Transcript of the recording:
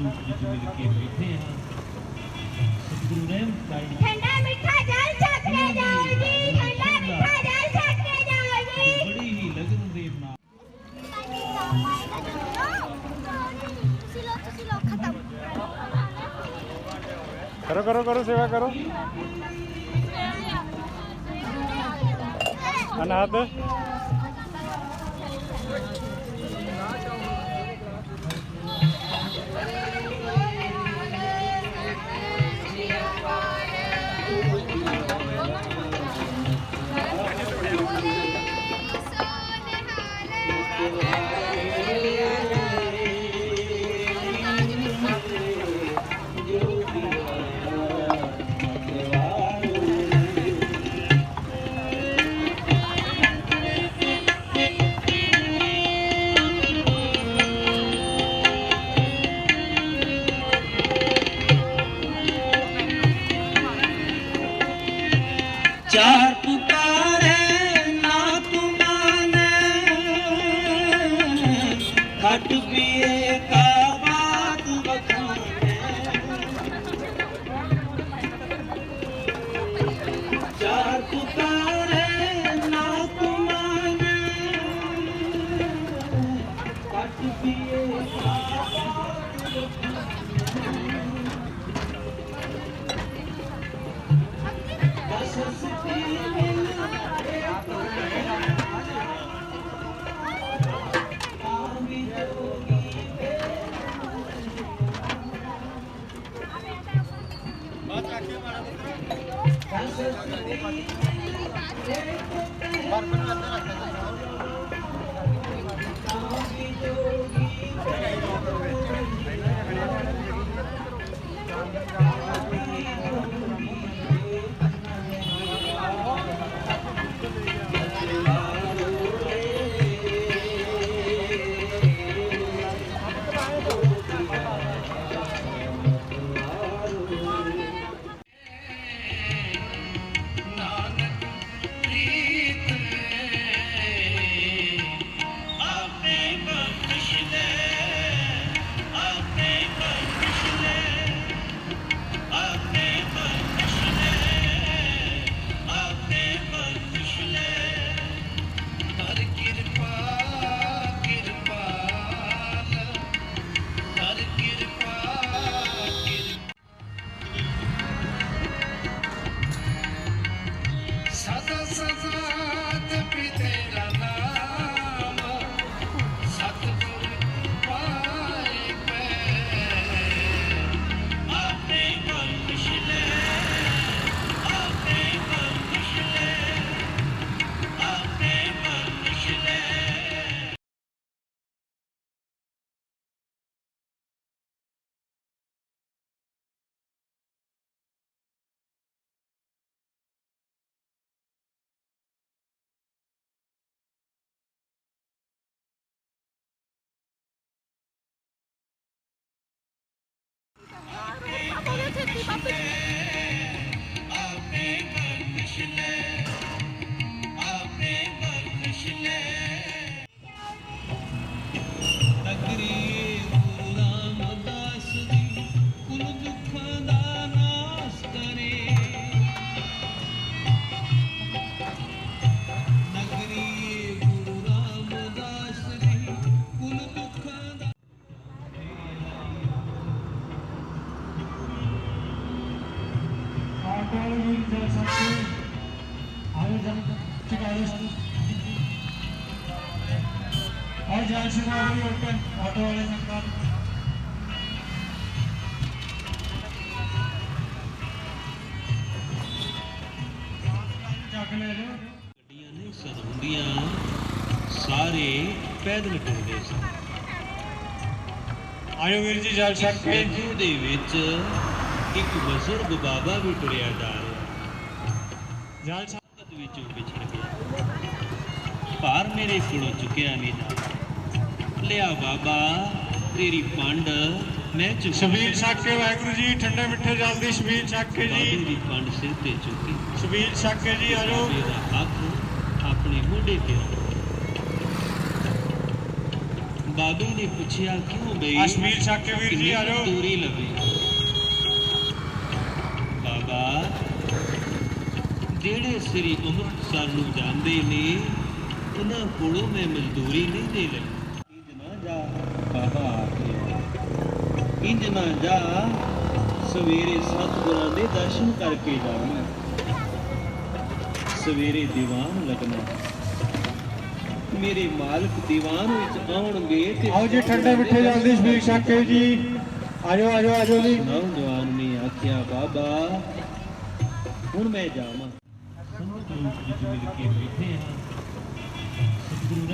ਰੂਪ ਵਿੱਚ ਮਿਲ ਕੇ ਬੈਠੇ ਹਾਂ ਸਤਿਗੁਰੂ ਰਹਿਮ ਸਾਈਂ ਠੰਡਾ ਮਿੱਠਾ ਜਲ ਛਕ ਕੇ ਜਾਓ ਜੀ ਠੰਡਾ ਮਿੱਠਾ ਜਲ ਛਕ ਕੇ ਜਾਓ ਜੀ। ਬੜੀ ਹੀ ਲਗਨ ਦੇ ਨਾਲ। ਤੁਸੀਂ ਲੋ ਤੁਸੀਂ ਲੋ ਖਤਮ ਕਰੋ ਕਰੋ ਕਰੋ ਸੇਵਾ ਕਰੋ। ਅਨਾਥ। 加。Gracias. gotta get it right. Republic. ਵੀਰ ਜਲ ਸਕਦੇ ਆਯੋਜਨ ਚੁਕਾਏ और जल सेवा भी ओपन ऑटो वाले सरकार ਚੱਕ ਲੈ ਲਿਓ ਗੱਡੀਆਂ ਨਹੀਂ ਸਨ ਹੁੰਦੀਆਂ ਸਾਰੇ ਪੈਦਲ ਟੁਰਦੇ ਸਨ ਆਇਓ ਵੀਰ ਜੀ ਜਲ ਛਕ ਕੇ ਸੇਤੂ ਦੇ ਵਿੱਚ ਇੱਕ ਬਜ਼ੁਰਗ ਬਾਬਾ ਵੀ ਟੁਰਿਆ ਜਾ ਰਿਹਾ ਜਲ ਛਕ ਸੰਗਤ ਵਿੱਚੋਂ ਵਿਛੜ ਗਿਆ। ਭਾਰ ਮੇਰੇ ਕੋਲੋਂ ਚੁੱਕਿਆ ਨਹੀਂ ਜਾ ਲਿਆ ਬਾਬਾ ਤੇਰੀ ਪੰਡ ਮੈਂ ਚੁੱਕ ਸ਼ਬੀਲ ਛਕ ਕੇ ਵਾਹਿਗੁਰੂ ਜੀ ਠੰਡੇ ਮਿੱਠੇ ਜਲ ਦੀ ਸ਼ਬੀਲ ਛਕ ਕੇ ਜੀ। ਦੀ ਪੰਡ ਸਿਰ ਤੇ ਚੁੱਕੀ। ਸ਼ਬੀਲ ਛਕ ਕੇ ਜੀ ਆਜੋ ਹੱਥ ਆਪਣੇ ਮੋਢੇ ਤੇ ਬਾਬੇ ਨੇ ਪੁੱਛਿਆ ਕਿਉਂ ਬਈ? ਅਸ਼ਮੀਰ ਛੱਕ ਕੇ ਵੀਰ ਜੀ ਆ ਜਾਓ। ਦੂਰੀ ਲਵੇ? ਬਾਬਾ ਜਿਹੜੇ ਸ੍ਰੀ ਅੰਮ੍ਰਿਤਸਰ ਨੂੰ ਜਾਂਦੇ ਨੇ ਉਹਨਾਂ ਕੋਲੋਂ ਮੈਂ ਮਜ਼ਦੂਰੀ ਨਹੀਂ ਦੇ ਲਈ। ਇੰਜ ਨਾ ਜਾ ਬਾਬਾ ਆਖਿਆ ਇੰਜ ਨਾ ਜਾ ਸਵੇਰੇ ਸਤਿਗੁਰਾਂ ਦੇ ਦਰਸ਼ਨ ਕਰਕੇ ਜਾਣਾ। ਸਵੇਰੇ ਦੀਵਾਨ ਲੱਗਣਾ। ਮੇਰੇ ਮਾਲਕ ਦੀਵਾਨ ਵਿੱਚ ਆਉਣਗੇ ਤੇ ਆਓ ਜੀ ਠੰਡੇ ਮਿੱਠੇ ਜਲਦੀ ਸ਼ਬੀਰ ਛੱਕ ਕੇ ਜੀ। ਆਜੋ ਆਜੋ ਆਜੋ ਜੀ। ਨੌਜਵਾਨ ਨੇ ਆਖਿਆ ਬਾਬਾ ਹੁਣ ਮੈਂ ਜਾਵਾਂ। ਸੰਗਤ ਲੋਕ ਜਿੱਦ ਮਿਲ ਕੇ ਬੈਠੇ ਹਾਂ ਸਤਿਗੁਰੂ